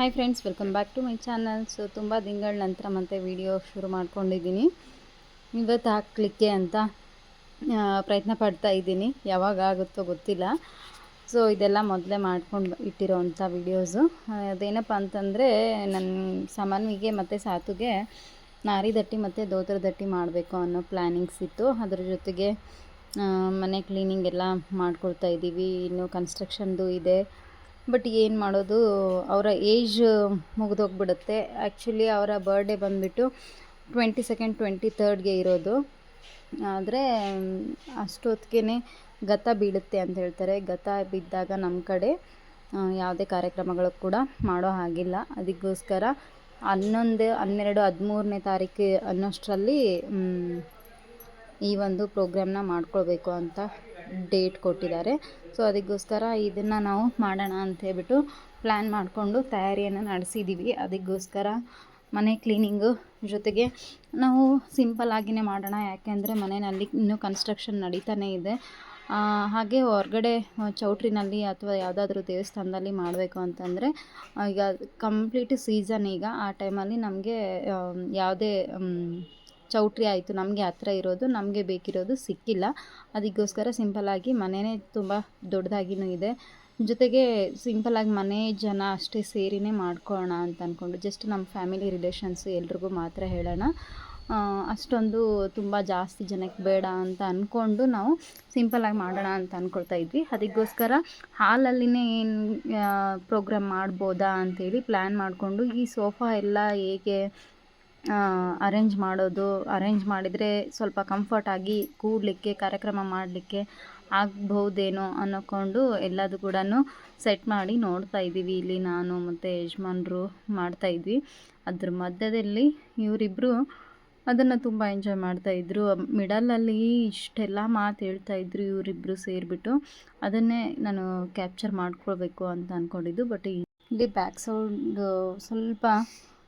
Hi friends welcome back to my channel so ತುಂಬ ದಿನಗಳ ನಂತರ ಮತ್ತೆ ವಿಡಿಯೋ ಶುರು ಮಾಡ್ಕೊಂಡಿದ್ದೀನಿ. ಇವತ್ತು ಹಾಕ್ಲಿಕ್ಕೆ ಅಂತ ಪ್ರಯತ್ನ ಪಡ್ತಾ ಇದ್ದೀನಿ. ಯಾವಾಗ ಆಗುತ್ತೋ ಗೊತ್ತಿಲ್ಲ. ಸೊ ಇದೆಲ್ಲ ಮೊದಲೇ ಮಾಡ್ಕೊಂಡು ಇಟ್ಟಿರೋವಂಥ ವಿಡಿಯೋಸು ಅದೇನಪ್ಪ ಅಂತಂದರೆ ನನ್ನ ಸಮನ್ವಿಗೆ ಮತ್ತು ಸಾತುಗೆ ನಾರಿ ದಟ್ಟಿ ಮತ್ತು ದೋತ್ರ ದಟ್ಟಿ ಮಾಡಬೇಕು ಅನ್ನೋ ಪ್ಲ್ಯಾನಿಂಗ್ಸ್ ಇತ್ತು. ಅದ್ರ ಜೊತೆಗೆ ಮನೆ ಕ್ಲೀನಿಂಗ್ ಎಲ್ಲ ಮಾಡ್ಕೊಳ್ತಾ ಇದ್ದೀವಿ. ಇನ್ನು ಕನ್ಸ್ಟ್ರಕ್ಷನ್ದು ಇದೆ. ಬಟ್ ಏನು ಮಾಡೋದು, ಅವರ ಏಜ್ ಮುಗಿದೋಗ್ಬಿಡುತ್ತೆ. ಆ್ಯಕ್ಚುಲಿ ಅವರ ಬರ್ಡೇ ಬಂದುಬಿಟ್ಟು ಟ್ವೆಂಟಿ ಸೆಕೆಂಡ್ ಟ್ವೆಂಟಿ ಥರ್ಡ್ಗೆ ಇರೋದು. ಆದರೆ ಅಷ್ಟೊತ್ತಿಗೆ ಗತ ಬೀಳುತ್ತೆ ಅಂತ ಹೇಳ್ತಾರೆ. ಗತ ಬಿದ್ದಾಗ ನಮ್ಮ ಕಡೆ ಯಾವುದೇ ಕಾರ್ಯಕ್ರಮಗಳು ಕೂಡ ಮಾಡೋ ಹಾಗಿಲ್ಲ. ಅದಕ್ಕೋಸ್ಕರ ಹನ್ನೊಂದು, ಹನ್ನೆರಡು, ಹದಿಮೂರನೇ ತಾರೀಕು ಅನ್ನೋಷ್ಟರಲ್ಲಿ ಈ ಒಂದು ಪ್ರೋಗ್ರಾಮ್ನ ಮಾಡ್ಕೊಳ್ಬೇಕು ಅಂತ ಡೇಟ್ ಕೊಟ್ಟಿದ್ದಾರೆ. ಸೊ ಅದಕ್ಕೋಸ್ಕರ ಇದನ್ನು ನಾವು ಮಾಡೋಣ ಅಂತ ಹೇಳ್ಬಿಟ್ಟು ಪ್ಲ್ಯಾನ್ ಮಾಡಿಕೊಂಡು ತಯಾರಿಯನ್ನು ನಡೆಸಿದ್ದೀವಿ ಅದಕ್ಕೋಸ್ಕರ ಮನೆ ಕ್ಲೀನಿಂಗು ಜೊತೆಗೆ ನಾವು ಸಿಂಪಲ್ ಆಗಿನೇ ಮಾಡೋಣ. ಯಾಕೆಂದರೆ ಮನೆಯಲ್ಲಿ ಇನ್ನೂ ಕನ್ಸ್ಟ್ರಕ್ಷನ್ ನಡೀತಾನೇ ಇದೆ. ಹಾಗೆ ಹೊರಗಡೆ ಚೌಟ್ರಿನಲ್ಲಿ ಅಥವಾ ಯಾವುದಾದ್ರೂ ದೇವಸ್ಥಾನದಲ್ಲಿ ಮಾಡಬೇಕು ಅಂತಂದರೆ, ಈಗ ಕಂಪ್ಲೀಟ್ ಸೀಸನ್ ಈಗ. ಆ ಟೈಮಲ್ಲಿ ನಮಗೆ ಯಾವುದೇ ಚೌಟ್ರಿ ಆಯಿತು, ನಮಗೆ ಹತ್ರ ಇರೋದು, ನಮಗೆ ಬೇಕಿರೋದು ಸಿಕ್ಕಿಲ್ಲ. ಅದಕ್ಕೋಸ್ಕರ ಸಿಂಪಲ್ಲಾಗಿ ಮನೆಯೇ ತುಂಬ ದೊಡ್ಡದಾಗಿನೂ ಇದೆ. ಜೊತೆಗೆ ಸಿಂಪಲ್ಲಾಗಿ ಮನೆ ಜನ ಅಷ್ಟೇ ಸೇರಿನೇ ಮಾಡ್ಕೊಳ್ಳೋಣ ಅಂತ ಅಂದ್ಕೊಂಡು ಜಸ್ಟ್ ನಮ್ಮ ಫ್ಯಾಮಿಲಿ ರಿಲೇಷನ್ಸ್ ಎಲ್ರಿಗೂ ಮಾತ್ರ ಹೇಳೋಣ. ಅಷ್ಟೊಂದು ತುಂಬ ಜಾಸ್ತಿ ಜನಕ್ಕೆ ಬೇಡ ಅಂತ ಅಂದ್ಕೊಂಡು ನಾವು ಸಿಂಪಲ್ಲಾಗಿ ಮಾಡೋಣ ಅಂತ ಅಂದ್ಕೊಳ್ತಾ ಇದ್ವಿ. ಅದಕ್ಕೋಸ್ಕರ ಹಾಲಲ್ಲಿನೇ ಏನು ಪ್ರೋಗ್ರಾಮ್ ಮಾಡ್ಬೋದಾ ಅಂಥೇಳಿ ಪ್ಲ್ಯಾನ್ ಮಾಡಿಕೊಂಡು ಈ ಸೋಫಾ ಎಲ್ಲ ಹೇಗೆ ಅರೇಂಜ್ ಮಾಡೋದು ಅರೇಂಜ್ ಮಾಡಿದರೆ ಸ್ವಲ್ಪ ಕಂಫರ್ಟಾಗಿ ಕೂಡಲಿಕ್ಕೆ, ಕಾರ್ಯಕ್ರಮ ಮಾಡಲಿಕ್ಕೆ ಆಗ್ಬಹುದೇನೋ ಅನ್ನೋಕೊಂಡು ಎಲ್ಲದು ಕೂಡ ಸೆಟ್ ಮಾಡಿ ನೋಡ್ತಾ ಇದ್ದೀವಿ. ಇಲ್ಲಿ ನಾನು ಮತ್ತು ಯಜಮಾನ್ರು ಮಾಡ್ತಾ ಇದ್ವಿ. ಅದ್ರ ಮಧ್ಯದಲ್ಲಿ ಇವರಿಬ್ಬರು ಅದನ್ನು ತುಂಬ ಎಂಜಾಯ್ ಮಾಡ್ತಾಯಿದ್ರು ಮಿಡಲಲ್ಲಿ ಇಷ್ಟೆಲ್ಲ ಮಾತು ಹೇಳ್ತಾ ಇದ್ರು ಇವರಿಬ್ಬರು ಸೇರಿಬಿಟ್ಟು. ಅದನ್ನೇ ನಾನು ಕ್ಯಾಪ್ಚರ್ ಮಾಡ್ಕೊಳ್ಬೇಕು ಅಂತ ಅಂದ್ಕೊಂಡಿದ್ದು ಬಟ್ ಇಲ್ಲಿ ಬ್ಯಾಕ್ ಸೌಂಡ್ ಸ್ವಲ್ಪ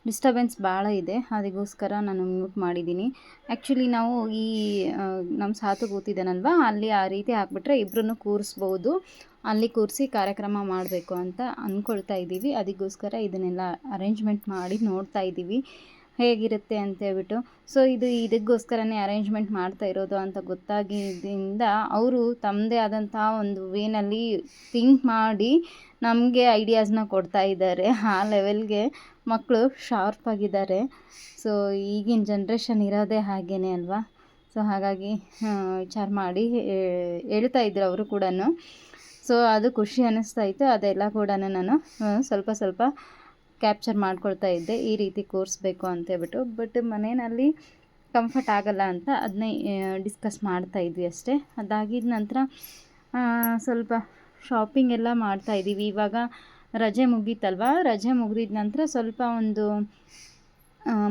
ಡಿಸ್ಟರ್ಬೆನ್ಸ್ ಭಾಳ ಇದೆ. ಅದಕ್ಕೋಸ್ಕರ ನಾನು ಮ್ಯೂಟ್ ಮಾಡಿದ್ದೀನಿ. ಆ್ಯಕ್ಚುಲಿ ನಾವು ಈ ನಮ್ಮ ಸಾತು ಕೂತಿದ್ದಾನಲ್ವ ಅಲ್ಲಿ ಆ ರೀತಿ ಹಾಕ್ಬಿಟ್ರೆ ಇಬ್ಬರನ್ನು ಕೂರಿಸ್ಬೋದು. ಅಲ್ಲಿ ಕೂರಿಸಿ ಕಾರ್ಯಕ್ರಮ ಮಾಡಬೇಕು ಅಂತ ಅಂದ್ಕೊಳ್ತಾ ಇದ್ದೀವಿ. ಅದಕ್ಕೋಸ್ಕರ ಇದನ್ನೆಲ್ಲ ಅರೇಂಜ್ಮೆಂಟ್ ಮಾಡಿ ನೋಡ್ತಾ ಇದ್ದೀವಿ. ಹೇಗಿರುತ್ತೆ ಅಂತ ಹೇಳ್ಬಿಟ್ಟು ಸೊ ಇದು ಇದಕ್ಕೋಸ್ಕರನೇ ಅರೇಂಜ್ಮೆಂಟ್ ಮಾಡ್ತಾ ಇರೋದು ಅಂತ ಗೊತ್ತಾಗಿದ್ದರಿಂದ ಅವರು ತಮ್ಮದೇ ಆದಂತಹ ಒಂದು ವೇನಲ್ಲಿ ಥಿಂಕ್ ಮಾಡಿ ನಮಗೆ ಐಡಿಯಾಸ್ನ ಕೊಡ್ತಾ ಇದ್ದಾರೆ ಆ ಲೆವೆಲ್ಗೆ ಮಕ್ಕಳು ಶಾರ್ಪ್ ಆಗಿದ್ದಾರೆ. ಸೊ ಈಗಿನ ಜನ್ರೇಷನ್ ಇರೋದೇ ಹಾಗೇ ಅಲ್ವಾ? ಸೊ ಹಾಗಾಗಿ ವಿಚಾರ ಮಾಡಿ ಹೇಳ್ತಾ ಇದ್ರು ಅವರು ಕೂಡ ಸೊ ಅದು ಖುಷಿ ಅನ್ನಿಸ್ತಾ ಇತ್ತು. ಅದೆಲ್ಲ ಕೂಡ ನಾನು ಸ್ವಲ್ಪ ಸ್ವಲ್ಪ ಕ್ಯಾಪ್ಚರ್ ಮಾಡ್ಕೊಳ್ತಾ ಇದ್ದೆ. ಈ ರೀತಿ ಕೂರಿಸ್ಬೇಕು ಅಂತ ಅಂತೇಳ್ಬಿಟ್ಟು ಬಟ್ ಮನೆಯಲ್ಲಿ ಕಂಫರ್ಟ್ ಆಗಲ್ಲ ಅಂತ ಅದನ್ನೇ ಡಿಸ್ಕಸ್ ಮಾಡ್ತಾ ಇದ್ವಿ ಅಷ್ಟೇ. ಅದಾಗಿದ ನಂತರ ಸ್ವಲ್ಪ ಶಾಪಿಂಗ್ ಎಲ್ಲ ಮಾಡ್ತಾ ಇದ್ದೀವಿ. ಇವಾಗ ರಜೆ ಮುಗೀತಲ್ವ? ರಜೆ ಮುಗಿದ ನಂತರ ಸ್ವಲ್ಪ ಒಂದು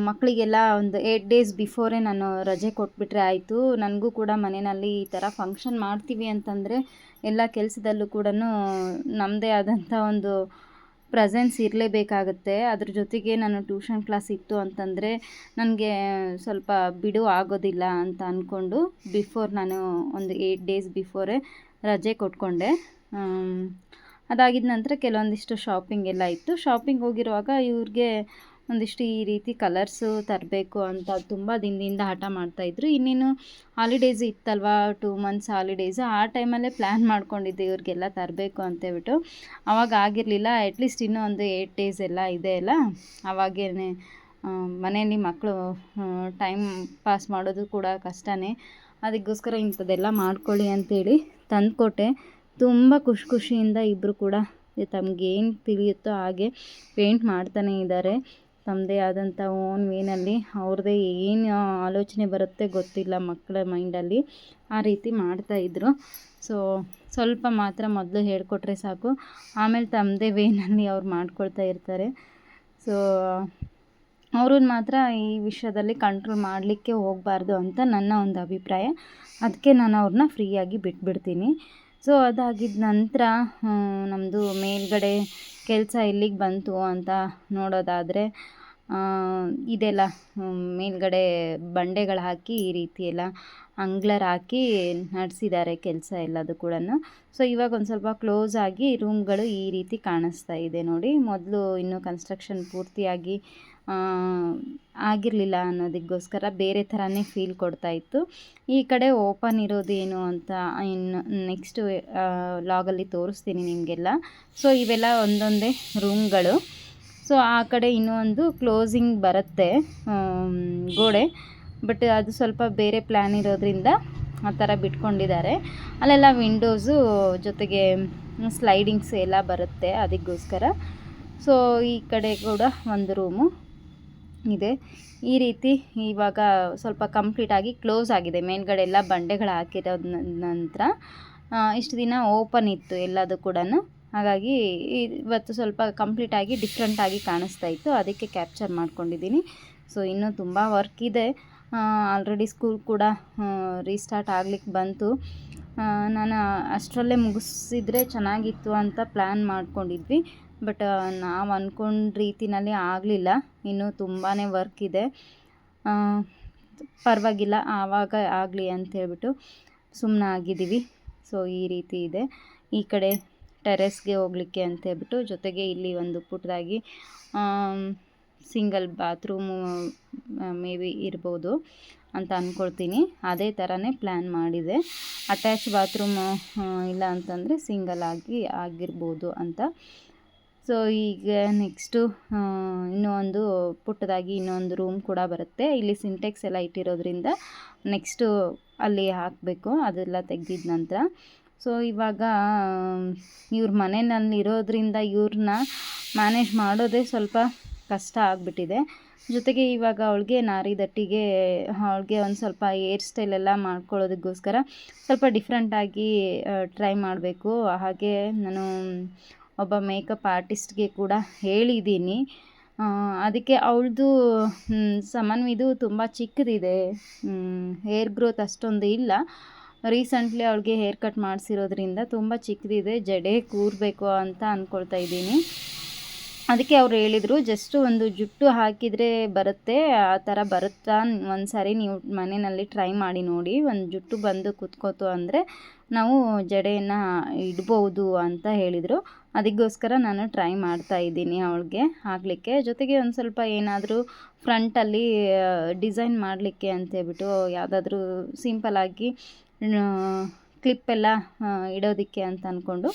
ಮಕ್ಕಳಿಗೆಲ್ಲ ಒಂದು ಏಯ್ಟ್ ಡೇಸ್ ಬಿಫೋರೇ ನಾನು ರಜೆ ಕೊಟ್ಬಿಟ್ರೆ ಆಯಿತು. ನನಗೂ ಕೂಡ ಮನೆಯಲ್ಲಿ ಈ ಥರ ಫಂಕ್ಷನ್ ಮಾಡ್ತೀವಿ ಅಂತಂದರೆ ಎಲ್ಲ ಕೆಲಸದಲ್ಲೂ ಕೂಡ ನಮ್ಮದೇ ಆದಂಥ ಒಂದು ಪ್ರೆಸೆನ್ಸ್ ಇರಲೇಬೇಕಾಗುತ್ತೆ. ಅದ್ರ ಜೊತೆಗೆ ನಾನು ಟ್ಯೂಷನ್ ಕ್ಲಾಸ್ ಇತ್ತು ಅಂತಂದರೆ ನನಗೆ ಸ್ವಲ್ಪ ಬಿಡು ಆಗೋದಿಲ್ಲ ಅಂತ ಅಂದ್ಕೊಂಡು ಬಿಫೋರ್ ನಾನು ಒಂದು ಏಯ್ಟ್ ಡೇಸ್ ಬಿಫೋರೇ ರಜೆ ಕೊಟ್ಕೊಂಡೆ. ಅದಾಗಿದ ನಂತರ ಕೆಲವೊಂದಿಷ್ಟು ಶಾಪಿಂಗ್ ಎಲ್ಲ ಇತ್ತು. ಶಾಪಿಂಗ್ ಹೋಗಿರುವಾಗ ಇವ್ರಿಗೆ ಒಂದಿಷ್ಟು ಈ ರೀತಿ ಕಲರ್ಸು ತರಬೇಕು ಅಂತ ತುಂಬ ದಿನದಿಂದ ಹಠ ಮಾಡ್ತಾಯಿದ್ರು ಇನ್ನೇನು ಹಾಲಿಡೇಸ್ ಇತ್ತಲ್ವಾ? ಟೂ ಮಂತ್ಸ್ ಹಾಲಿಡೇಸು ಆ ಟೈಮಲ್ಲೇ ಪ್ಲ್ಯಾನ್ ಮಾಡ್ಕೊಂಡಿದ್ದೆ ಇವ್ರಿಗೆಲ್ಲ ತರಬೇಕು ಅಂತೇಳ್ಬಿಟ್ಟು ಅವಾಗ ಆಗಿರಲಿಲ್ಲ. ಅಟ್ಲೀಸ್ಟ್ ಇನ್ನೂ ಒಂದು ಏಯ್ಟ್ ಡೇಸ್ ಎಲ್ಲ ಇದೆ ಅಲ್ಲ. ಅವಾಗೇ ಮನೆಯಲ್ಲಿ ಮಕ್ಕಳು ಟೈಮ್ ಪಾಸ್ ಮಾಡೋದು ಕೂಡ ಕಷ್ಟನೇ. ಅದಕ್ಕೋಸ್ಕರ ಇಂಥದ್ದೆಲ್ಲ ಮಾಡ್ಕೊಳ್ಳಿ ಅಂತೇಳಿ ತಂದುಕೊಟ್ಟೆ. ತುಂಬ ಖುಷಿ ಖುಷಿಯಿಂದ ಇಬ್ಬರು ಕೂಡ ತಮಗೇನು ತಿಳಿಯುತ್ತೋ ಹಾಗೆ ಪೇಂಟ್ ಮಾಡ್ತಾನೇ ಇದ್ದಾರೆ ತಮ್ಮದೇ ಆದಂಥ ಓನ್ ವೇನಲ್ಲಿ ಅವ್ರದ್ದೇ ಏನು ಆಲೋಚನೆ ಬರುತ್ತೆ ಗೊತ್ತಿಲ್ಲ ಮಕ್ಕಳ ಮೈಂಡಲ್ಲಿ ಆ ರೀತಿ ಮಾಡ್ತಾಯಿದ್ರು ಸೊ ಸ್ವಲ್ಪ ಮಾತ್ರ ಮೊದಲು ಹೇಳಿಕೊಟ್ರೆ ಸಾಕು. ಆಮೇಲೆ ತಮ್ಮದೇ ವೇನಲ್ಲಿ ಅವ್ರು ಮಾಡ್ಕೊಳ್ತಾ ಇರ್ತಾರೆ. ಸೊ ಅವ್ರನ್ನ ಮಾತ್ರ ಈ ವಿಷಯದಲ್ಲಿ ಕಂಟ್ರೋಲ್ ಮಾಡಲಿಕ್ಕೆ ಹೋಗಬಾರ್ದು ಅಂತ ನನ್ನ ಒಂದು ಅಭಿಪ್ರಾಯ. ಅದಕ್ಕೆ ನಾನು ಅವ್ರನ್ನ ಫ್ರೀಯಾಗಿ ಬಿಟ್ಬಿಡ್ತೀನಿ. ಸೊ ಅದಾಗಿದ್ದ ನಂತರ ನಮ್ಮದು ಮೇಲ್ಗಡೆ ಕೆಲಸ ಎಲ್ಲಿಗೆ ಬಂತು ಅಂತ ನೋಡೋದಾದರೆ ಇದೆಲ್ಲ ಮೇಲ್ಗಡೆ ಬಂಡೆಗಳು ಹಾಕಿ ಈ ರೀತಿ ಎಲ್ಲ ಅಂಗ್ಲರ್ ಹಾಕಿ ನಡೆಸಿದ್ದಾರೆ ಕೆಲಸ ಎಲ್ಲದು ಕೂಡ ಸೊ ಇವಾಗ ಒಂದು ಸ್ವಲ್ಪ ಕ್ಲೋಸ್ ಆಗಿ ರೂಮ್ಗಳು ಈ ರೀತಿ ಕಾಣಿಸ್ತಾ ಇದೆ ನೋಡಿ. ಮೊದಲು ಇನ್ನೂ ಕನ್ಸ್ಟ್ರಕ್ಷನ್ ಪೂರ್ತಿಯಾಗಿ ಆಗಿರಲಿಲ್ಲ ಅನ್ನೋದಕ್ಕೋಸ್ಕರ ಬೇರೆ ಥರನೇ ಫೀಲ್ ಕೊಡ್ತಾ ಇತ್ತು. ಈ ಕಡೆ ಓಪನ್ ಇರೋದು ಏನು ಅಂತ ಇನ್ನು ನೆಕ್ಸ್ಟ್ ಲಾಗಲ್ಲಿ ತೋರಿಸ್ತೀನಿ ನಿಮಗೆಲ್ಲ. ಸೊ ಇವೆಲ್ಲ ಒಂದೊಂದೇ ರೂಮ್ಗಳು ಸೊ ಆ ಕಡೆ ಇನ್ನೂ ಒಂದು ಕ್ಲೋಸಿಂಗ್ ಬರುತ್ತೆ ಗೋಡೆ. ಬಟ್ ಅದು ಸ್ವಲ್ಪ ಬೇರೆ ಪ್ಲ್ಯಾನ್ ಇರೋದ್ರಿಂದ ಆ ಥರ ಬಿಟ್ಕೊಂಡಿದ್ದಾರೆ. ಅಲ್ಲೆಲ್ಲ ವಿಂಡೋಸು ಜೊತೆಗೆ ಸ್ಲೈಡಿಂಗ್ಸ್ ಎಲ್ಲ ಬರುತ್ತೆ ಅದಕ್ಕೋಸ್ಕರ. ಸೊ ಈ ಕಡೆ ಕೂಡ ಒಂದು ರೂಮು ಇದೆ. ಈ ರೀತಿ ಇವಾಗ ಸ್ವಲ್ಪ ಕಂಪ್ಲೀಟಾಗಿ ಕ್ಲೋಸ್ ಆಗಿದೆ. ಮೇಲ್ಗಡೆ ಎಲ್ಲ ಬಂಡೆಗಳು ಹಾಕಿರೋದ ನಂತರ ಇಷ್ಟು ದಿನ ಓಪನ್ ಇತ್ತು ಎಲ್ಲದು ಕೂಡ ಹಾಗಾಗಿ ಇವತ್ತು ಸ್ವಲ್ಪ ಕಂಪ್ಲೀಟಾಗಿ ಡಿಫ್ರೆಂಟಾಗಿ ಕಾಣಿಸ್ತಾ ಇತ್ತು. ಅದಕ್ಕೆ ಕ್ಯಾಪ್ಚರ್ ಮಾಡ್ಕೊಂಡಿದ್ದೀನಿ. ಸೊ, ಇನ್ನೂ ತುಂಬ ವರ್ಕ್ ಇದೆ. ಆಲ್ರೆಡಿ ಸ್ಕೂಲ್ ಕೂಡ ರೀಸ್ಟಾರ್ಟ್ ಆಗ್ಲಿಕ್ಕೆ ಬಂತು. ನಾನು ಅಷ್ಟರಲ್ಲೇ ಮುಗಿಸಿದ್ರೆ ಚೆನ್ನಾಗಿತ್ತು ಅಂತ ಪ್ಲ್ಯಾನ್ ಮಾಡ್ಕೊಂಡಿದ್ವಿ. ಬಟ್ ನಾವು ಅಂದ್ಕೊಂಡ ರೀತಿನಲ್ಲಿ ಆಗಲಿಲ್ಲ. ಇನ್ನೂ ತುಂಬಾ ವರ್ಕ್ ಇದೆ. ಪರವಾಗಿಲ್ಲ, ಆವಾಗ ಆಗಲಿ ಅಂತ ಹೇಳ್ಬಿಟ್ಟು ಸುಮ್ಮನೆ ಆಗಿದ್ದೀವಿ. ಸೊ ಈ ರೀತಿ ಇದೆ. ಈ ಕಡೆ ಟೆರೆಸ್ಗೆ ಹೋಗಲಿಕ್ಕೆ ಅಂತ ಹೇಳ್ಬಿಟ್ಟು ಜೊತೆಗೆ ಇಲ್ಲಿ ಒಂದು ಪುಟ್ಟದಾಗಿ ಸಿಂಗಲ್ ಬಾತ್ರೂಮು ಮೇ ಬಿ ಇರ್ಬೋದು ಅಂತ ಅಂದ್ಕೊಳ್ತೀನಿ ಅದೇ ಥರನೇ ಪ್ಲ್ಯಾನ್ ಮಾಡಿದೆ. ಅಟ್ಯಾಚ್ ಬಾತ್ರೂಮು ಇಲ್ಲ ಅಂತಂದರೆ ಸಿಂಗಲ್ ಆಗಿ ಆಗಿರ್ಬೋದು ಅಂತ. ಸೊ ಈಗ ನೆಕ್ಸ್ಟು ಇನ್ನೂ ಒಂದು ಪುಟ್ಟದಾಗಿ ಇನ್ನೊಂದು ರೂಮ್ ಕೂಡ ಬರುತ್ತೆ. ಇಲ್ಲಿ ಸಿಂಟೆಕ್ಸ್ ಎಲ್ಲ ಇಟ್ಟಿರೋದ್ರಿಂದ ನೆಕ್ಸ್ಟು ಅಲ್ಲಿ ಹಾಕಬೇಕು. ಅದೆಲ್ಲ ತೆಗ್ದಿದ ನಂತರ. ಸೊ ಇವಾಗ ಇವ್ರ ಮನೆಯಲ್ಲಿ ಇರೋದ್ರಿಂದ ಇವ್ರನ್ನ ಮ್ಯಾನೇಜ್ ಮಾಡೋದೇ ಸ್ವಲ್ಪ ಕಷ್ಟ ಆಗಿಬಿಟ್ಟಿದೆ. ಜೊತೆಗೆ ಇವಾಗ ಅವಳಿಗೆ ನಾರಿ ದಟ್ಟಿಗೆ ಅವಳಿಗೆ ಒಂದು ಸ್ವಲ್ಪ ಹೇರ್ ಸ್ಟೈಲ್ ಎಲ್ಲ ಮಾಡ್ಕೊಳ್ಳೋದಕ್ಕೋಸ್ಕರ ಸ್ವಲ್ಪ ಡಿಫ್ರೆಂಟಾಗಿ ಟ್ರೈ ಮಾಡಬೇಕು. ಹಾಗೆ ನಾನು ಒಬ್ಬ ಮೇಕಪ್ ಆರ್ಟಿಸ್ಟ್ಗೆ ಕೂಡ ಹೇಳಿದ್ದೀನಿ. ಅದಕ್ಕೆ ಅವಳದು ಸಮನ್ವಿದು ತುಂಬ ಚಿಕ್ಕದಿದೆ. ಹೇರ್ ಗ್ರೋತ್ ಅಷ್ಟೊಂದು ಇಲ್ಲ. ರೀಸೆಂಟ್ಲಿ ಅವಳಿಗೆ ಹೇರ್ ಕಟ್ ಮಾಡಿಸಿರೋದ್ರಿಂದ ತುಂಬ ಚಿಕ್ಕದಿದೆ. ಜಡೆ ಕೂರಬೇಕು ಅಂತ ಅಂದ್ಕೊಳ್ತಾ ಇದ್ದೀನಿ. ಅದಕ್ಕೆ ಅವ್ರು ಹೇಳಿದರು, ಜಸ್ಟ್ ಒಂದು ಜುಟ್ಟು ಹಾಕಿದರೆ ಬರುತ್ತೆ. ಆ ಥರ ಬರುತ್ತಾ? ಒಂದು ಸಾರಿ ನೀವು ಮನೆಯಲ್ಲಿ ಟ್ರೈ ಮಾಡಿ ನೋಡಿ. ಒಂದು ಜುಟ್ಟು ಬಂದು ಕುತ್ಕೋತು ಅಂದರೆ ನಾವು ಜಡೆಯನ್ನು ಇಡ್ಬೋದು ಅಂತ ಹೇಳಿದರು. ಅದಕ್ಕೋಸ್ಕರ ನಾನು ಟ್ರೈ ಮಾಡ್ತಾ ಇದ್ದೀನಿ ಅವಳಿಗೆ ಹಾಕಲಿಕ್ಕೆ. ಜೊತೆಗೆ ಒಂದು ಸ್ವಲ್ಪ ಏನಾದರೂ ಫ್ರಂಟಲ್ಲಿ ಡಿಸೈನ್ ಮಾಡಲಿಕ್ಕೆ ಅಂತೇಳ್ಬಿಟ್ಟು ಯಾವುದಾದ್ರೂ ಸಿಂಪಲಾಗಿ ಕ್ಲಿಪ್ಪೆಲ್ಲ ಇಡೋದಕ್ಕೆ ಅಂತ ಅಂದ್ಕೊಂಡು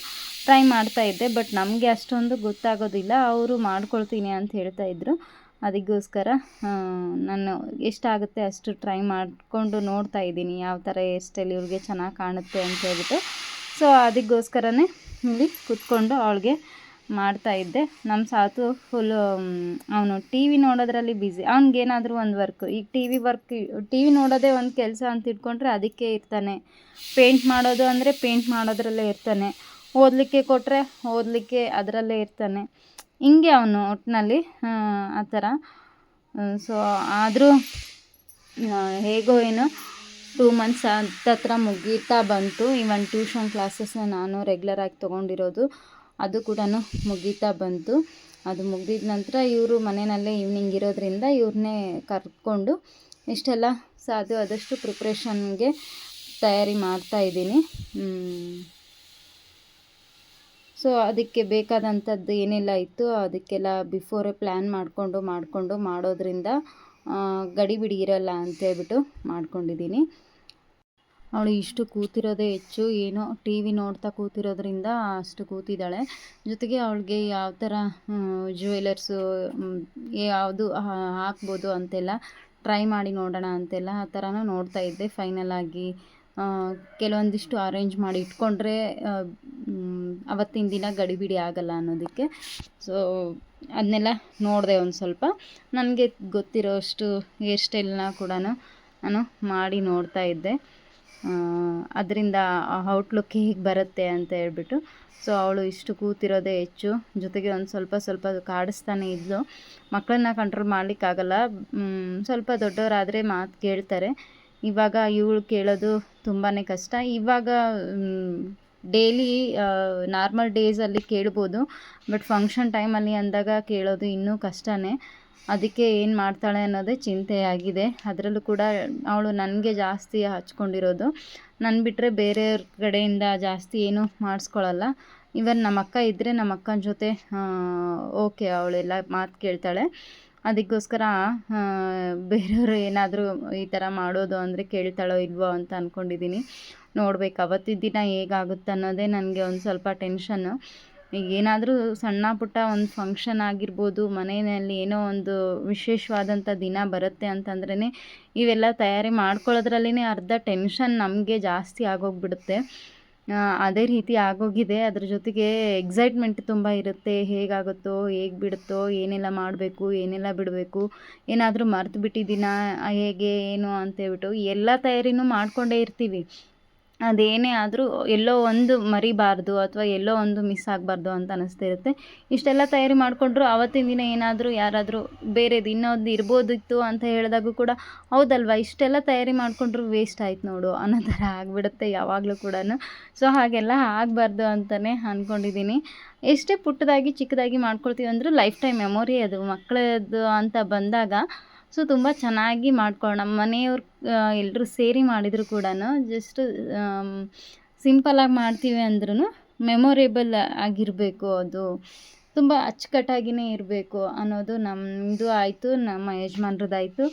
ಟ್ರೈ ಮಾಡ್ತಾ ಇದ್ದೆ. ಬಟ್ ನಮಗೆ ಅಷ್ಟೊಂದು ಗೊತ್ತಾಗೋದಿಲ್ಲ. ಅವರು ಮಾಡ್ಕೊಳ್ತೀನಿ ಅಂತ ಹೇಳ್ತಾ ಇದ್ದರು ಅದಕ್ಕೋಸ್ಕರ ನಾನು ಎಷ್ಟಾಗುತ್ತೆ ಅಷ್ಟು ಟ್ರೈ ಮಾಡಿಕೊಂಡು ನೋಡ್ತಾ ಇದ್ದೀನಿ ಯಾವ ಥರ ಹೇರ್ ಸ್ಟೈಲ್ ಇವ್ರಿಗೆ ಚೆನ್ನಾಗಿ ಕಾಣುತ್ತೆ ಅಂತ ಹೇಳ್ಬಿಟ್ಟು. ಸೊ ಅದಕ್ಕೋಸ್ಕರನೇ ಇಲ್ಲಿ ಕೂತ್ಕೊಂಡು ಅವಳಿಗೆ ಮಾಡ್ತಾ ಇದ್ದೆ. ನಮ್ಮ ಸಾತು ಫುಲ್ಲು ಅವನು ಟಿ ವಿ ನೋಡೋದ್ರಲ್ಲಿ ಬ್ಯುಸಿ ಅವ್ನಿಗೇನಾದರೂ ಒಂದು ವರ್ಕ್ ಈಗ T V work T V ನೋಡೋದೇ ಒಂದು ಕೆಲಸ ಅಂತ ಇಟ್ಕೊಂಡ್ರೆ ಅದಕ್ಕೆ ಇರ್ತಾನೆ. ಪೇಂಟ್ ಮಾಡೋದು ಅಂದರೆ ಪೇಂಟ್ ಮಾಡೋದ್ರಲ್ಲೇ ಇರ್ತಾನೆ. ಓದಲಿಕ್ಕೆ ಕೊಟ್ಟರೆ ಓದಲಿಕ್ಕೆ ಅದರಲ್ಲೇ ಇರ್ತಾನೆ. ಹಿಂಗೆ ಅವನು ಒಟ್ಟಿನಲ್ಲಿ ಆ ಥರ. ಸೊ, ಆದರೂ ಹೇಗೋ ಏನೋ ಟೂ ಮಂತ್ಸ್ ಹತ್ತತ್ರ ಮುಗೀತಾ ಬಂತು. ಇವನ್ ಟ್ಯೂಷನ್ ಕ್ಲಾಸಸ್ನ ನಾನು ರೆಗ್ಯುಲರಾಗಿ ತೊಗೊಂಡಿರೋದು, ಅದು ಕೂಡ ಮುಗೀತಾ ಬಂತು. ಅದು ಮುಗಿದ ನಂತರ ಇವರು ಮನೆಯಲ್ಲೇ ಈವ್ನಿಂಗ್ ಇರೋದ್ರಿಂದ ಇವ್ರನ್ನೇ ಕರ್ಕೊಂಡು ಇಷ್ಟೆಲ್ಲ ಸಾಧ್ಯವಾದಷ್ಟು ಪ್ರಿಪ್ರೇಷನ್ಗೆ ತಯಾರಿ ಮಾಡ್ತಾ ಇದ್ದೀನಿ. ಸೊ ಅದಕ್ಕೆ ಬೇಕಾದಂಥದ್ದು ಏನೆಲ್ಲ ಇತ್ತು ಅದಕ್ಕೆಲ್ಲ ಬಿಫೋರೇ ಪ್ಲ್ಯಾನ್ ಮಾಡಿಕೊಂಡು ಮಾಡಿಕೊಂಡು ಮಾಡೋದ್ರಿಂದ ಗಡಿ ಗಡಿಬಿಡಿ ಇರಲ್ಲ ಅಂತೇಳ್ಬಿಟ್ಟು ಮಾಡ್ಕೊಂಡಿದ್ದೀನಿ. ಅವಳು ಇಷ್ಟು ಕೂತಿರೋದೇ ಹೆಚ್ಚು, ಏನೋ ಟಿ ವಿ ನೋಡ್ತಾ ಕೂತಿರೋದ್ರಿಂದ ಅಷ್ಟು ಕೂತಿದ್ದಾಳೆ. ಜೊತೆಗೆ ಅವಳಿಗೆ ಯಾವ ಥರ ಜ್ಯುವೆಲರ್ಸು ಯಾವುದು ಹಾಕ್ಬೋದು ಅಂತೆಲ್ಲ ಟ್ರೈ ಮಾಡಿ ನೋಡೋಣ ಅಂತೆಲ್ಲ ಆ ಥರನೂ ನೋಡ್ತಾ ಇದ್ದೆ. ಫೈನಲ್ ಆಗಿ ಕೆಲವೊಂದಿಷ್ಟು ಅರೇಂಜ್ ಮಾಡಿ ಇಟ್ಕೊಂಡ್ರೆ ಅವತ್ತಿನ ದಿನ ಗಡಿಬಿಡಿ ಆಗಲ್ಲ ಅನ್ನೋದಕ್ಕೆ. ಸೊ ಅದನ್ನೆಲ್ಲ ನೋಡಿದೆ ಒಂದು ಸ್ವಲ್ಪ. ನನಗೆ ಗೊತ್ತಿರೋ ಅಷ್ಟು ಹೇರ್ ಸ್ಟೈಲ್ನ ಕೂಡ ನಾನು ಮಾಡಿ ನೋಡ್ತಾ ಇದ್ದೆ. ಅದರಿಂದ ಔಟ್ಲುಕ್ ಹೇಗೆ ಬರುತ್ತೆ ಅಂತ ಹೇಳ್ಬಿಟ್ಟು. ಸೊ ಅವಳು ಇಷ್ಟು ಕೂತಿರೋದೇ ಹೆಚ್ಚು. ಜೊತೆಗೆ ಒಂದು ಸ್ವಲ್ಪ ಸ್ವಲ್ಪ ಕಾಡಿಸ್ತಾನೆ ಇದ್ಲು. ಮಕ್ಕಳನ್ನ ಕಂಟ್ರೋಲ್ ಮಾಡಲಿಕ್ಕಾಗಲ್ಲ. ಸ್ವಲ್ಪ ದೊಡ್ಡವರಾದರೆ ಮಾತು ಕೇಳ್ತಾರೆ. ಇವಾಗ ಇವಳು ಕೇಳೋದು ತುಂಬಾ ಕಷ್ಟ. ಇವಾಗ ಡೈಲಿ ನಾರ್ಮಲ್ ಡೇಸಲ್ಲಿ ಕೇಳ್ಬೋದು. ಬಟ್ ಫಂಕ್ಷನ್ ಟೈಮಲ್ಲಿ ಅಂದಾಗ ಕೇಳೋದು ಇನ್ನೂ ಕಷ್ಟನೇ. ಅದಕ್ಕೆ ಏನು ಮಾಡ್ತಾಳೆ ಅನ್ನೋದೇ ಚಿಂತೆಯಾಗಿದೆ ಅದರಲ್ಲೂ ಕೂಡ ಅವಳು ನನಗೆ ಜಾಸ್ತಿ ಹಚ್ಕೊಂಡಿರೋದು. ನನ್ನ ಬಿಟ್ಟರೆ ಬೇರೆಯವ್ರ ಕಡೆಯಿಂದ ಜಾಸ್ತಿ ಏನೂ ಮಾಡಿಸ್ಕೊಳ್ಳಲ್ಲ ಇವನ್ ನಮ್ಮ ಅಕ್ಕ ಇದ್ದರೆ ನಮ್ಮ ಅಕ್ಕನ ಜೊತೆ ಓಕೆ ಅವಳೆಲ್ಲ ಮಾತು ಕೇಳ್ತಾಳೆ. ಅದಕ್ಕೋಸ್ಕರ ಬೇರೆಯವರು ಏನಾದರೂ ಈ ಥರ ಮಾಡೋದು ಅಂದರೆ ಕೇಳ್ತಾಳೋ ಇಲ್ವೋ ಅಂತ ಅಂದ್ಕೊಂಡಿದ್ದೀನಿ ನೋಡ್ಬೇಕು ಅವತ್ತಿನ ದಿನ ಹೇಗಾಗುತ್ತೆ ಅನ್ನೋದೇ ನನಗೆ ಒಂದು ಸ್ವಲ್ಪ ಟೆನ್ಷನ್ನು ಈಗ ಏನಾದರೂ ಸಣ್ಣ ಪುಟ್ಟ ಒಂದು ಫಂಕ್ಷನ್ ಆಗಿರ್ಬೋದು, ಮನೆಯಲ್ಲಿ ಏನೋ ಒಂದು ವಿಶೇಷವಾದಂಥ ದಿನ ಬರುತ್ತೆ ಅಂತಂದ್ರೇ ಇವೆಲ್ಲ ತಯಾರಿ ಮಾಡ್ಕೊಳ್ಳೋದ್ರಲ್ಲೇ ಅರ್ಧ ಟೆನ್ಷನ್ ನಮಗೆ ಜಾಸ್ತಿ ಆಗೋಗ್ಬಿಡುತ್ತೆ. ಅದೇ ರೀತಿ ಆಗೋಗಿದೆ. ಅದ್ರ ಜೊತೆಗೆ ಎಕ್ಸೈಟ್ಮೆಂಟ್ ತುಂಬ ಇರುತ್ತೆ. ಹೇಗಾಗುತ್ತೋ ಹೇಗೆ ಬಿಡುತ್ತೋ ಏನೆಲ್ಲ ಮಾಡಬೇಕು, ಏನೆಲ್ಲ ಬಿಡಬೇಕು, ಏನಾದರೂ ಮರೆತು ಬಿಟ್ಟಿದ್ದೀನ ಹೇಗೆ, ಏನು ಅಂತೇಳ್ಬಿಟ್ಟು ಎಲ್ಲ ತಯಾರಿನೂ ಮಾಡಿಕೊಂಡೇ ಇರ್ತೀವಿ. ಅದೇನೇ ಆದರೂ ಎಲ್ಲೋ ಒಂದು ಮರಿಬಾರ್ದು ಅಥವಾ ಎಲ್ಲೋ ಒಂದು ಮಿಸ್ ಆಗಬಾರ್ದು ಅಂತ ಅನ್ನಿಸ್ತಿರುತ್ತೆ ಇಷ್ಟೆಲ್ಲ ತಯಾರಿ ಮಾಡಿಕೊಂಡ್ರು ಆವತ್ತಿನ ದಿನ ಏನಾದರೂ ಯಾರಾದರೂ ಬೇರೆದು ಇನ್ನೊಂದು ಇರ್ಬೋದಿತ್ತು ಅಂತ ಹೇಳಿದಾಗೂ ಕೂಡ ಹೌದಲ್ವಾ? ಇಷ್ಟೆಲ್ಲ ತಯಾರಿ ಮಾಡಿಕೊಂಡ್ರು ವೇಸ್ಟ್ ಆಯ್ತು ನೋಡು. ಅನ್ನೋ ಥರ ಆಗಿಬಿಡುತ್ತೆ ಯಾವಾಗಲೂ ಕೂಡ ಸೊ ಹಾಗೆಲ್ಲ ಆಗಬಾರ್ದು ಅಂತಲೇ ಅಂದ್ಕೊಂಡಿದ್ದೀನಿ ಎಷ್ಟೇ ಪುಟ್ಟದಾಗಿ ಚಿಕ್ಕದಾಗಿ ಮಾಡ್ಕೊಳ್ತೀವಿ ಅಂದರೂ ಲೈಫ್ ಟೈಮ್ ಮೆಮೊರಿ ಅದು ಮಕ್ಕಳದ್ದು ಅಂತ ಬಂದಾಗ ಸೊ ತುಂಬ ಚೆನ್ನಾಗಿ ಮಾಡ್ಕೊಳ್ಳೋಣ. ಮನೆಯವ್ರು ಎಲ್ಲರೂ ಸೇರಿ ಮಾಡಿದರೂ ಕೂಡ ಜಸ್ಟ್ ಸಿಂಪಲಾಗಿ ಮಾಡ್ತೀವಿ ಅಂದ್ರೂ ಮೆಮೊರೇಬಲ್ ಆಗಿರಬೇಕು ಅದು. ತುಂಬ ಅಚ್ಚುಕಟ್ಟಾಗಿಯೇ ಇರಬೇಕು ಅನ್ನೋದು ನಮ್ಮದು ಆಯಿತು, ನಮ್ಮ ಯಜಮಾನ್ರದ್ದಾಯಿತು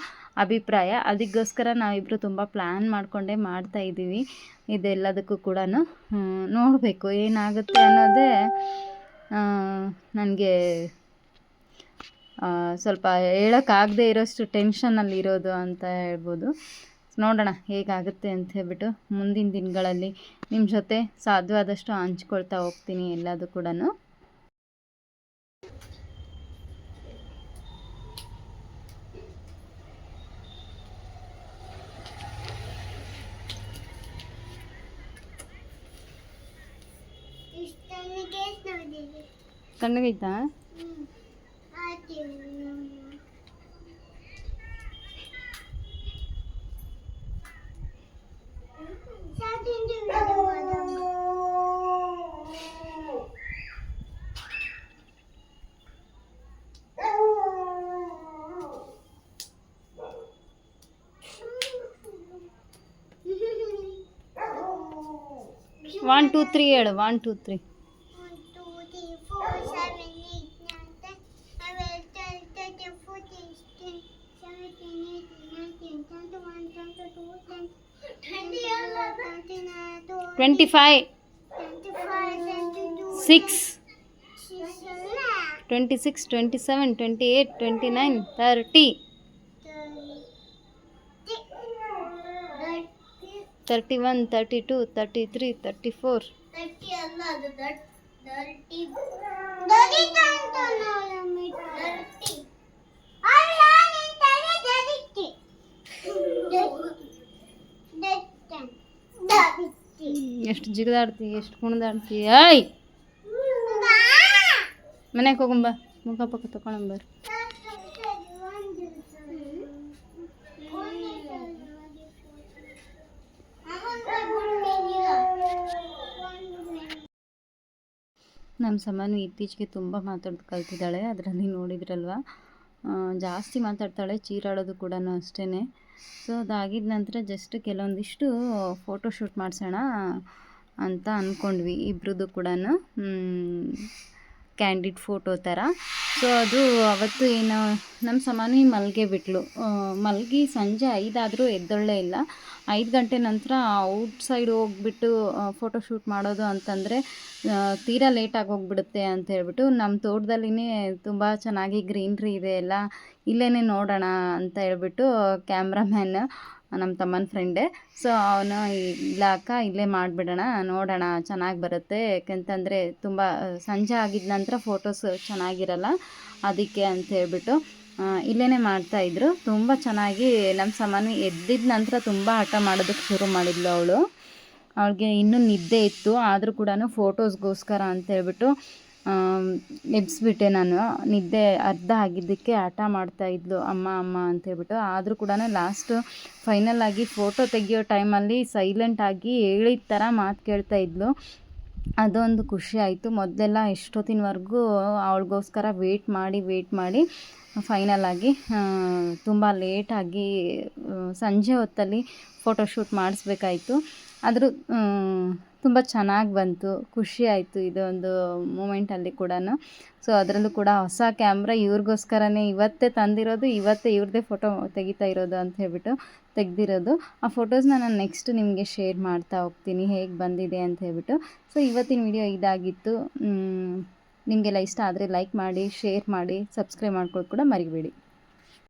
ಅಭಿಪ್ರಾಯ. ಅದಕ್ಕೋಸ್ಕರ ನಾವಿಬ್ಬರು ತುಂಬ ಪ್ಲ್ಯಾನ್ ಮಾಡಿಕೊಂಡೇ ಮಾಡ್ತಾಯಿದ್ದೀವಿ ಇದೆಲ್ಲದಕ್ಕೂ ಕೂಡ ನೋಡಬೇಕು ಏನಾಗುತ್ತೆ ಅನ್ನೋದೇ ನನಗೆ ಸ್ವಲ್ಪ ಹೇಳೋಕ್ಕಾಗದೇ ಇರೋಷ್ಟು ಟೆನ್ಷನಲ್ಲಿ ಇರೋದು ಅಂತ ಹೇಳ್ಬೋದು. ನೋಡೋಣ ಹೇಗಾಗುತ್ತೆ ಅಂತ ಹೇಳ್ಬಿಟ್ಟು ಮುಂದಿನ ದಿನಗಳಲ್ಲಿ ನಿಮ್ಮ ಜೊತೆ ಸಾಧ್ಯವಾದಷ್ಟು ಹಂಚ್ಕೊಳ್ತಾ ಹೋಗ್ತೀನಿ ಎಲ್ಲದೂ ಕೂಡ ಕಣ್ಣಿಗೈತಾ ಒನ್ ಟೂ ತ್ರೀ ಹೇಳು one two three twenty five six twenty six twenty seven twenty eight twenty nine thirty thirty one thirty two thirty three thirty four ಎಷ್ಟು ಜಿಗದಾಡ್ತಿ ಎಷ್ಟು ಕುಣಿದಾಡ್ತಿ ಆಯ್ ಮನೆಗೆ ಹೋಗಂಬ ಮುಖ ಪಕ್ಕ ತಗೊಳಂಬರ್ ನಮ್ಮ ಸಮಾನು ಇತ್ತೀಚೆಗೆ ತುಂಬ ಮಾತಾಡೋದು ಕಲ್ತಿದ್ದಾಳೆ, ಅದರಲ್ಲಿ ನೋಡಿದ್ರಲ್ವ? ಜಾಸ್ತಿ ಮಾತಾಡ್ತಾಳೆ, ಚೀರಾಡೋದು ಕೂಡ ಅಷ್ಟೇ ಸೊ ಅದಾಗಿದ ನಂತರ ಜಸ್ಟ್ ಕೆಲವೊಂದಿಷ್ಟು ಫೋಟೋ ಶೂಟ್ ಮಾಡಿಸೋಣ ಅಂತ ಅಂದ್ಕೊಂಡ್ವಿ ಇಬ್ರದ್ದು ಕೂಡ ಕ್ಯಾಂಡಿಡ್ ಫೋಟೋ ಥರ. ಸೊ ಅದು ಅವತ್ತು ಏನು ನಮ್ಮ ಸಮಾನಿ ಮಲ್ಗೆ ಬಿಟ್ಲು. ಮಲ್ಗಿ ಸಂಜೆ ಐದಾದರೂ ಎದ್ದೊಳ್ಳೆ ಇಲ್ಲ. ಐದು ಗಂಟೆ ನಂತರ ಔಟ್ ಸೈಡ್ ಹೋಗ್ಬಿಟ್ಟು ಫೋಟೋ ಶೂಟ್ ಮಾಡೋದು ಅಂತಂದರೆ ತೀರಾ ಲೇಟಾಗಿ ಹೋಗ್ಬಿಡುತ್ತೆ ಅಂತ ಹೇಳ್ಬಿಟ್ಟು ನಮ್ಮ ತೋಟದಲ್ಲಿನೇ ತುಂಬ ಚೆನ್ನಾಗಿ ಗ್ರೀನ್ರಿ ಇದೆ ಎಲ್ಲ ಇಲ್ಲೇ ನೋಡೋಣ ಅಂತ ಹೇಳ್ಬಿಟ್ಟು ಕ್ಯಾಮ್ರಾಮ್ಯಾನ್ ನಮ್ಮ ತಮ್ಮನ ಫ್ರೆಂಡೇ ಸೊ ಅವನು ಇಲ್ಲ ಅಕ್ಕ, ಇಲ್ಲೇ ಮಾಡಿಬಿಡೋಣ, ನೋಡೋಣ, ಚೆನ್ನಾಗಿ ಬರುತ್ತೆ. ಯಾಕೆಂತಂದರೆ ತುಂಬ ಸಂಜೆ ಆಗಿದ ನಂತರ ಫೋಟೋಸ್ ಚೆನ್ನಾಗಿರಲ್ಲ. ಅದಕ್ಕೆ ಅಂತ ಹೇಳ್ಬಿಟ್ಟು ಇಲ್ಲೇ ಮಾಡ್ತಾಯಿದ್ರು ತುಂಬ ಚೆನ್ನಾಗಿ ನಮ್ಮ ಸಾಮಾನು ಎದ್ದಿದ ನಂತರ ತುಂಬ ಹಠ ಮಾಡೋದಕ್ಕೆ ಶುರು ಮಾಡಿದ್ಲು ಅವಳು. ಅವಳಿಗೆ ಇನ್ನೂ ನಿದ್ದೆ ಇತ್ತು. ಆದರೂ ಕೂಡ ಫೋಟೋಸ್ಗೋಸ್ಕರ ಅಂತ ಹೇಳ್ಬಿಟ್ಟು ಎಬ್ಬಿಸ್ಬಿಟ್ಟೆ ನಾನು. ನಿದ್ದೆ ಅರ್ಧ ಆಗಿದ್ದಕ್ಕೆ ಹಠ ಮಾಡ್ತಾಯಿದ್ಲು ಅಮ್ಮ ಅಮ್ಮ ಅಂತ ಹೇಳ್ಬಿಟ್ಟು. ಆದರೂ ಕೂಡ ಲಾಸ್ಟು ಫೈನಲ್ ಆಗಿ ಫೋಟೋ ತೆಗಿಯೋ ಟೈಮಲ್ಲಿ ಸೈಲೆಂಟಾಗಿ ಹೇಳಿದ ಥರ ಮಾತು ಕೇಳ್ತಾ ಇದ್ಲು. ಅದೊಂದು ಖುಷಿ ಆಯಿತು. ಮೊದಲೆಲ್ಲ ಎಷ್ಟೊತ್ತಿನವರೆಗೂ ಅವಳಿಗೋಸ್ಕರ ವೇಟ್ ಮಾಡಿ ವೇಟ್ ಮಾಡಿ ಫೈನಲ್ ಆಗಿ ತುಂಬ ಲೇಟಾಗಿ ಸಂಜೆ ಹೊತ್ತಲ್ಲಿ ಫೋಟೋಶೂಟ್ ಮಾಡಿಸ್ಬೇಕಾಯ್ತು. ಆದರೂ ತುಂಬ ಚೆನ್ನಾಗಿ ಬಂತು. ಖುಷಿ ಆಯಿತು ಇದೊಂದು ಮೂಮೆಂಟಲ್ಲಿ ಕೂಡ ಸೊ ಅದರಲ್ಲೂ ಕೂಡ ಹೊಸ ಕ್ಯಾಮ್ರಾ ಇವ್ರಿಗೋಸ್ಕರನೇ ಇವತ್ತೇ ತಂದಿರೋದು, ಇವತ್ತೇ ಇವ್ರದ್ದೇ ಫೋಟೋ ತೆಗಿತಾ ಇರೋದು ಅಂತ ಹೇಳ್ಬಿಟ್ಟು ತೆಗೆದಿರೋದು. ಆ ಫೋಟೋಸ್ನ ನಾನು ನೆಕ್ಸ್ಟ್ ನಿಮಗೆ ಶೇರ್ ಮಾಡ್ತಾ ಹೋಗ್ತೀನಿ, ಹೇಗೆ ಬಂದಿದೆ ಅಂತ ಹೇಳ್ಬಿಟ್ಟು. ಸೊ ಇವತ್ತಿನ ವಿಡಿಯೋ ಇದಾಗಿತ್ತು. ನಿಮಗೆಲ್ಲ ಇಷ್ಟ ಆದರೆ ಲೈಕ್ ಮಾಡಿ ಶೇರ್ ಮಾಡಿ ಸಬ್ಸ್ಕ್ರೈಬ್ ಮಾಡ್ಕೊಳ್ಳೋದು ಕೂಡ ಮರಿಬೇಡಿ.